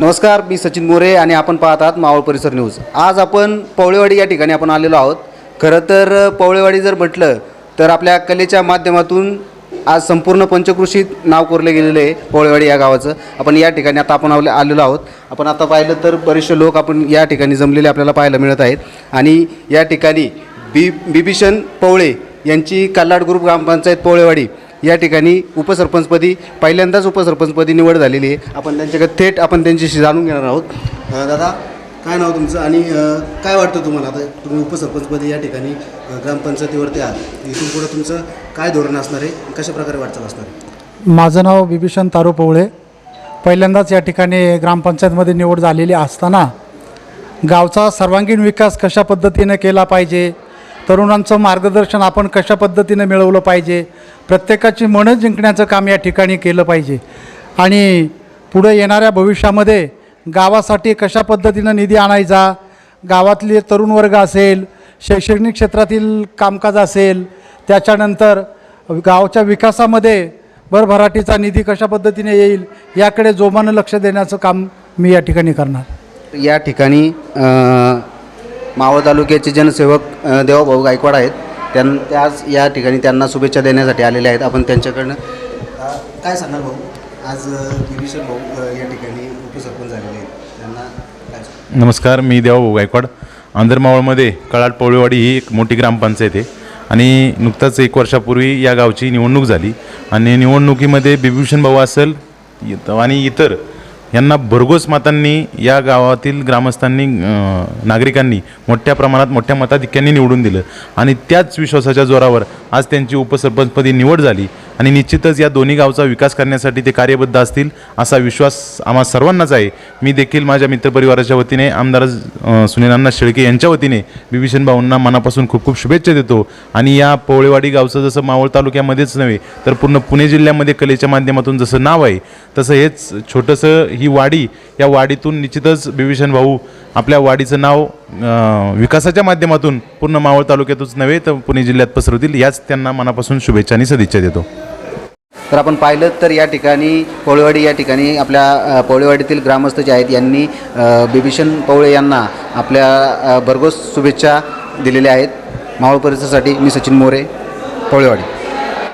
नमस्कार मी सचिन मोरे आणि आपण पाहत आहात मावळ परिसर न्यूज. आज आपण पवळेवाडी या ठिकाणी आपण आलेलो आहोत. खरं तर पवळेवाडी जर म्हटलं तर आपल्या कलेच्या माध्यमातून आज संपूर्ण पंचकृषीत नाव कोरले गेलेलं आहे पवळेवाडी या गावाचं. आपण या ठिकाणी आता आपण आले आलेलो आहोत. आपण आता पाहिलं तर बरेचसे लोक आपण या ठिकाणी जमलेले आपल्याला पाहायला मिळत आहेत. आणि या ठिकाणी बी बिभीषण पवळे यांची कल्लाड ग्रुप ग्रामपंचायत पोळेवाडी या ठिकाणी उपसरपंचपदी पहिल्यांदाच उपसरपंचपदी निवड झालेली आहे. आपण त्यांच्याकडे थेट आपण त्यांच्याशी जाणून घेणार आहोत. दादा काय नाव तुमचं? आणि काय वाटतं तुम्हाला? आता तुम्ही उपसरपंचपदी या ठिकाणी ग्रामपंचायतीवरती आहात. इथून पुढं तुमचं काय धोरण असणार आहे? कशा प्रकारे वाटचाल असणार आहे? माझं नाव विभीषण तारू पवळे. पहिल्यांदाच या ठिकाणी ग्रामपंचायतमध्ये निवड झालेली असताना गावचा सर्वांगीण विकास कशा पद्धतीने केला पाहिजे तरुणांचं मार्गदर्शन आपण कशा पद्धतीने मिळवलं पाहिजे? प्रत्येकाची मनं जिंकण्याचं काम या ठिकाणी केलं पाहिजे. आणि पुढे येणाऱ्या भविष्यामध्ये गावासाठी कशा पद्धतीनं निधी आणायचा? गावातले तरुण वर्ग असेल शैक्षणिक क्षेत्रातील कामकाज असेल त्याच्यानंतर गावच्या विकासामध्ये भरभराटीचा निधी कशा पद्धतीने येईल याकडे जोमानं लक्ष देण्याचं काम मी या ठिकाणी करणार. या ठिकाणी मावळ तालुक्याचे जनसेवक देवाभाऊ गायकवाड आहेत. त्यां ते आज या ठिकाणी त्यांना शुभेच्छा देण्यासाठी आलेले आहेत. आपण त्यांच्याकडनं काय सांगणार भाऊ? आज अ, भाऊ या ठिकाणी उपसरपंच झालेले आहेत. त्यांना नमस्कार मी देवाभाऊ गायकवाड. आंधरमावळमध्ये कळाड पवळेवाडी ही एक मोठी ग्रामपंचायत आहे. आणि नुकताच एक वर्षापूर्वी या गावची निवडणूक झाली. आणि निवडणुकीमध्ये बिभूषण भाऊ असेल आणि इतर यांना भरघोस मतांनी या गावातील ग्रामस्थांनी नागरिकांनी मोठ्या प्रमाणात मोठ्या मताधिक्यांनी निवडून दिलं. आणि त्याच विश्वासाच्या जोरावर आज त्यांची उपसरपंचपदी निवड झाली. आणि निश्चितच या दोन्ही गावचा विकास करण्यासाठी ते कार्यबद्ध असतील असा विश्वास आम्हा सर्वांनाच आहे. मी देखील माझ्या मित्रपरिवाराच्या वतीने आमदार सुनीलांना शेळके यांच्या वतीने बिभीषण भाऊंना मनापासून खूप खूप शुभेच्छा देतो. आणि या पोळेवाडी गावचं जसं मावळ तालुक्यामध्येच नव्हे तर पूर्ण पुणे जिल्ह्यामध्ये कलेच्या माध्यमातून जसं नाव आहे तसं हेच छोटंसं ही वाडी या वाडीतून निश्चितच बिभीषण भाऊ आपल्या वाडीचं नाव विकासाच्या माध्यमातून पूर्ण मावळ तालुक्यातच नव्हे तर पुणे जिल्ह्यात पसरवतील याच त्यांना मनापासून शुभेच्छा आणि सदिच्छा देतो. तर आपण पाहिलं तर या ठिकाणी पोळेवाडी या ठिकाणी आपल्या पोळेवाडीतील ग्रामस्थ जे आहेत. यांनी बिभीषण पवळे यांना आपल्या भरघोस शुभेच्छा दिलेल्या आहेत. मावळ परिसरासाठी मी सचिन मोरे पोळेवाडी